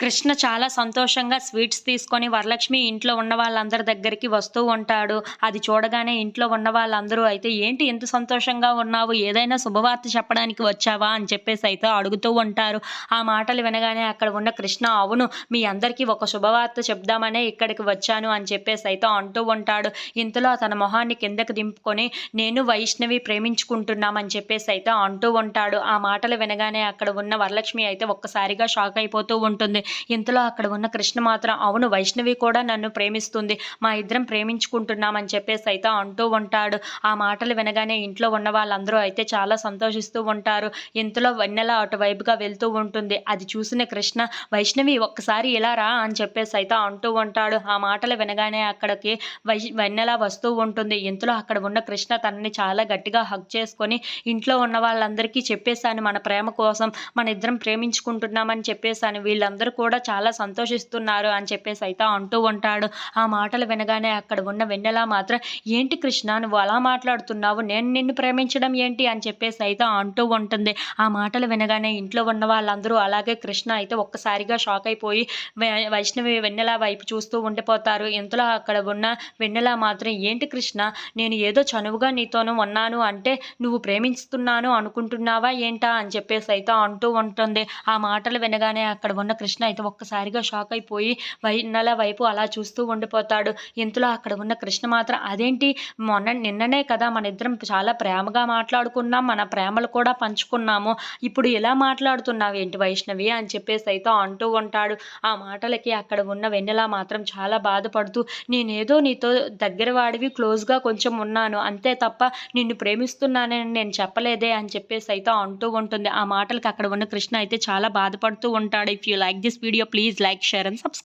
కృష్ణ చాలా సంతోషంగా స్వీట్స్ తీసుకొని వరలక్ష్మి ఇంట్లో ఉన్న వాళ్ళందరి దగ్గరికి వస్తూ ఉంటాడు. అది చూడగానే ఇంట్లో ఉన్న వాళ్ళందరూ అయితే ఏంటి ఎంత సంతోషంగా ఉన్నావు? ఏదైనా శుభవార్త చెప్పడానికి వచ్చావా? అని చెప్పేసి అయితే అడుగుతూ ఉంటారు. ఆ మాటలు వినగానే అక్కడ ఉన్న కృష్ణ అవును మీ అందరికీ ఒక శుభవార్త చెప్దామనే ఇక్కడికి వచ్చాను అని చెప్పేసి అయితే అంటూ ఉంటాడు. ఇంతలో తన మొహాన్ని కిందకు దింపుకొని నేను వైష్ణవి ప్రేమించుకుంటున్నామని చెప్పేసి అయితే అంటూ ఉంటాడు. ఆ మాటలు వినగానే అక్కడ ఉన్న వరలక్ష్మి అయితే ఒక్కసారిగా షాక్ అయిపోతూ ఉంటుంది. ఇంతలో అక్కడ ఉన్న కృష్ణ మాత్రం అవును వైష్ణవి కూడా నన్ను ప్రేమిస్తుంది. మా ఇద్దరం ప్రేమించుకుంటున్నామని చెప్పేసి అయితే అంటూ ఉంటాడు. ఆ మాటలు వినగానే ఇంట్లో ఉన్న వాళ్ళందరూ అయితే చాలా సంతోషిస్తూ ఉంటారు. ఇంతలో వెన్నెల అటువైపుగా వెళ్తూ ఉంటుంది. అది చూసిన కృష్ణ వైష్ణవి ఒక్కసారి ఇలా రా అని చెప్పేసి అయితే అంటూ ఉంటాడు. ఆ మాటలు వినగానే అక్కడికి వై వెన్నెల వస్తూ ఉంటుంది. ఇంతలో అక్కడ ఉన్న కృష్ణ తనని చాలా గట్టిగా హగ్ చేసుకొని ఇంట్లో ఉన్న వాళ్ళందరికీ చెప్పేశాను మన ప్రేమ కోసం. మన ఇద్దరం ప్రేమించుకుంటున్నామని చెప్పేశాను. వీళ్ళందరూ కూడా చాలా సంతోషిస్తున్నారు అని చెప్పేసి అయితే అంటూ ఉంటాడు. ఆ మాటలు వినగానే అక్కడ ఉన్న వెన్నెల మాత్రం ఏంటి కృష్ణ నువ్వు అలా మాట్లాడుతున్నావు? నేను నిన్ను ప్రేమించడం ఏంటి? అని చెప్పేసి అయితే అంటూ ఉంటుంది. ఆ మాటలు వినగానే ఇంట్లో ఉన్న వాళ్ళందరూ అలాగే కృష్ణ అయితే ఒక్కసారిగా షాక్ అయిపోయి వై- వైష్ణవి వెన్నెల వైపు చూస్తూ ఉండిపోతారు. ఇంతలో అక్కడ ఉన్న వెన్నెల మాత్రం ఏంటి కృష్ణ నేను ఏదో చనువుగా నీతోనూ ఉన్నాను. అంటే నువ్వు ప్రేమిస్తున్నాను అనుకుంటున్నావా ఏంటా? అని చెప్పేసి అయితే అంటూ ఉంటుంది. ఆ మాటలు వినగానే అక్కడ ఉన్న కృష్ణ అయితే ఒక్కసారిగా షాక్ అయిపోయి వెన్నెల వైపు అలా చూస్తూ ఉండిపోతాడు. ఇంతలో అక్కడ ఉన్న కృష్ణ మాత్రం అదేంటి? మొన్న నిన్ననే కదా మన ఇద్దరం చాలా ప్రేమగా మాట్లాడుకున్నాం మన ప్రేమలు కూడా పంచుకున్నాము. ఇప్పుడు ఇలా మాట్లాడుతున్నావు ఏంటి వైష్ణవి? అని చెప్పేసి అయితే అంటూ ఉంటాడు. ఆ మాటలకి అక్కడ ఉన్న వెన్నెల మాత్రం చాలా బాధపడుతూ నేనేదో నీతో దగ్గర వాడివి క్లోజ్గా కొంచెం ఉన్నాను. అంతే తప్ప నిన్ను ప్రేమిస్తున్నానని నేను చెప్పలేదే అని చెప్పేసి అయితే అంటూ ఉంటుంది. ఆ మాటలకి అక్కడ ఉన్న కృష్ణ అయితే చాలా బాధపడుతూ ఉంటాడు. If you like this this video please like share and subscribe.